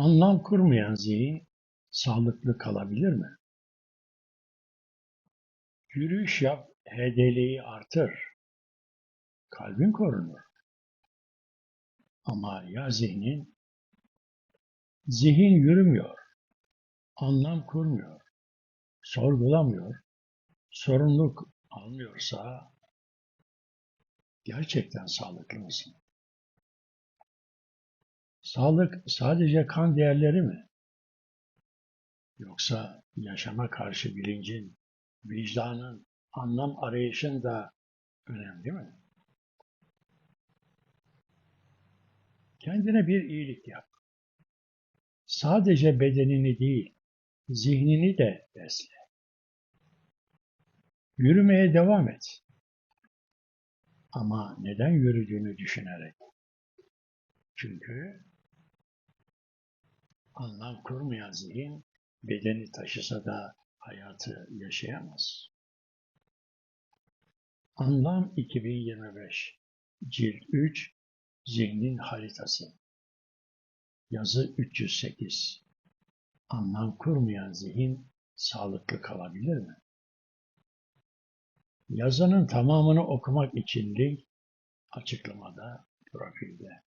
Anlam kurmayan zihin sağlıklı kalabilir mi? Yürüyüş yap, HDL'yi artır. Kalbin korunur. Ama ya zihnin? Zihin yürümüyor. Anlam kurmuyor. Sorgulamıyor. Sorumluluk almıyorsa gerçekten sağlıklı mısın? Sağlık sadece kan değerleri mi? Yoksa yaşama karşı bilincin, vicdanın, anlam arayışın da önemli mi? Kendine bir iyilik yap. Sadece bedenini değil, zihnini de besle. Yürümeye devam et. Ama neden yürüdüğünü düşünerek. Çünkü anlam kurmayan zihin bedeni taşısa da hayatı yaşayamaz. Anlam 2025 Cilt 3 Zihnin Haritası Yazı 308 Anlam kurmayan zihin sağlıklı kalabilir mi? Yazının tamamını okumak için link açıklamada profilde.